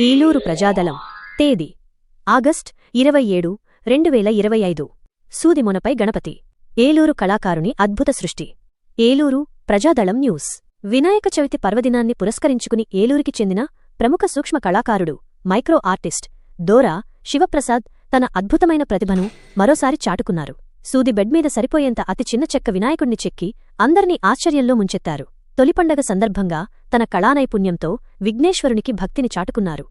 ఏలూరు ప్రజాదళం. తేదీ. ఆగస్ట్ ఇరవై ఏడు రెండు వేల ఇరవై ఐదు. సూదిమునపై గణపతి. ఏలూరు కళాకారుని అద్భుత సృష్టి. ఏలూరు ప్రజాదళం న్యూస్. వినాయక చవితి పర్వదినాన్ని పురస్కరించుకుని ఏలూరికి చెందిన ప్రముఖ సూక్ష్మ కళాకారుడు మైక్రో ఆర్టిస్ట్ దోరా శివప్రసాద్ తన అద్భుతమైన ప్రతిభను మరోసారి చాటుకున్నారు. సూది బెడ్ మీద సరిపోయేంత అతి చిన్న చెక్క వినాయకుణ్ణి చెక్కి అందర్నీ ఆశ్చర్యంలో ముంచెత్తారు. తొలి పండగ సందర్భంగా తన కళానైపుణ్యంతో విఘ్నేశ్వరునికి భక్తిని చాటుకున్నారు.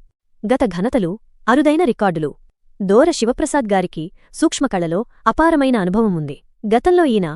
గత ఘనతలు అరుదైన రికార్డులు. దోర శివప్రసాద్ గారికి సూక్ష్మకళలో అపారమైన అనుభవం ఉంది. గతంలో ఈయన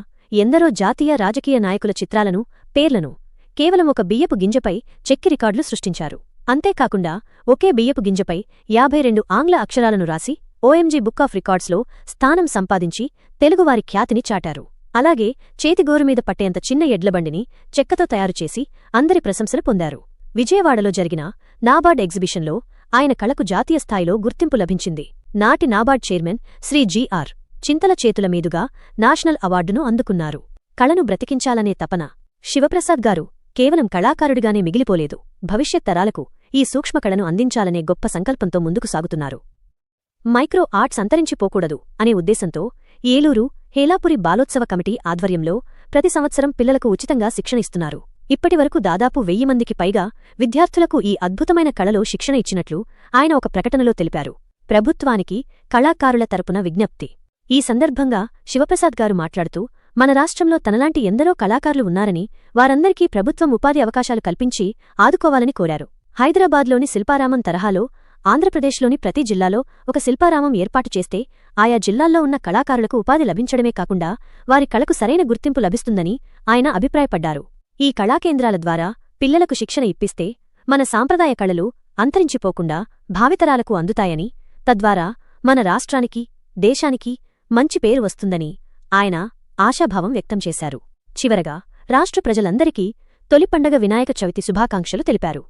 ఎందరో జాతీయ రాజకీయ నాయకుల చిత్రాలను పేర్లను కేవలం ఒక బియ్యపు గింజపై చెక్కి రికార్డులు సృష్టించారు. అంతేకాకుండా ఒకే బియ్యపు గింజపై యాభై రెండు ఆంగ్ల అక్షరాలను రాసి ఓఎంజీ బుక్ ఆఫ్ రికార్డ్స్లో స్థానం సంపాదించి తెలుగువారి ఖ్యాతిని చాటారు. అలాగే చేతిగోరుమీద పట్టేంత చిన్న ఎడ్లబండిని చెక్కతో తయారుచేసి అందరి ప్రశంసలు పొందారు. విజయవాడలో జరిగిన నాబార్డ్ ఎగ్జిబిషన్లో ఆయన కళకు జాతీయ స్థాయిలో గుర్తింపు లభించింది. నాటి NABARD chairman Shri G R Chintala చేతుల మీదుగా నేషనల్ అవార్డును అందుకున్నారు. కళను బ్రతికించాలనే తపన శివప్రసాద్ గారు కేవలం కళాకారుడిగానే మిగిలిపోలేదు. భవిష్యత్ తరాలకు ఈ సూక్ష్మకళను అందించాలనే గొప్ప సంకల్పంతో ముందుకు సాగుతున్నారు. మైక్రో ఆర్ట్స్ అంతరించిపోకూడదు అనే ఉద్దేశంతో ఏలూరు హేలాపురి బాలోత్సవ కమిటీ ఆధ్వర్యంలో ప్రతి సంవత్సరం పిల్లలకు ఉచితంగా శిక్షణ ఇస్తున్నారు. ఇప్పటివరకు దాదాపు వెయ్యి మందికి పైగా విద్యార్థులకు ఈ అద్భుతమైన కళలో శిక్షణ ఇచ్చినట్లు ఆయన ఒక ప్రకటనలో తెలిపారు. ప్రభుత్వానికి కళాకారుల తరపున విజ్ఞప్తి. ఈ సందర్భంగా శివప్రసాద్ గారు మాట్లాడుతూ మన రాష్ట్రంలో తనలాంటి ఎందరో కళాకారులు ఉన్నారని వారందరికీ ప్రభుత్వం ఉపాధి అవకాశాలు కల్పించి ఆదుకోవాలని కోరారు. హైదరాబాద్లోని శిల్పారామం తరహాలో ఆంధ్రప్రదేశ్లోని ప్రతి జిల్లాలో ఒక శిల్పారామం ఏర్పాటు చేస్తే ఆయా జిల్లాల్లో ఉన్న కళాకారులకు ఉపాధి లభించడమే కాకుండా వారి కళకు సరైన గుర్తింపు లభిస్తుందని ఆయన అభిప్రాయపడ్డారు. ఈ కళాకేంద్రాల ద్వారా పిల్లలకు శిక్షణ ఇప్పిస్తే మన సాంప్రదాయ కళలు అంతరించిపోకుండా భావితరాలకు అందుతాయని తద్వారా మన రాష్ట్రానికి దేశానికి మంచి పేరు వస్తుందని ఆయన ఆశాభావం వ్యక్తం చేశారు. చివరగా రాష్ట్ర ప్రజలందరికీ తొలి పండగ వినాయక చవితి శుభాకాంక్షలు తెలిపారు.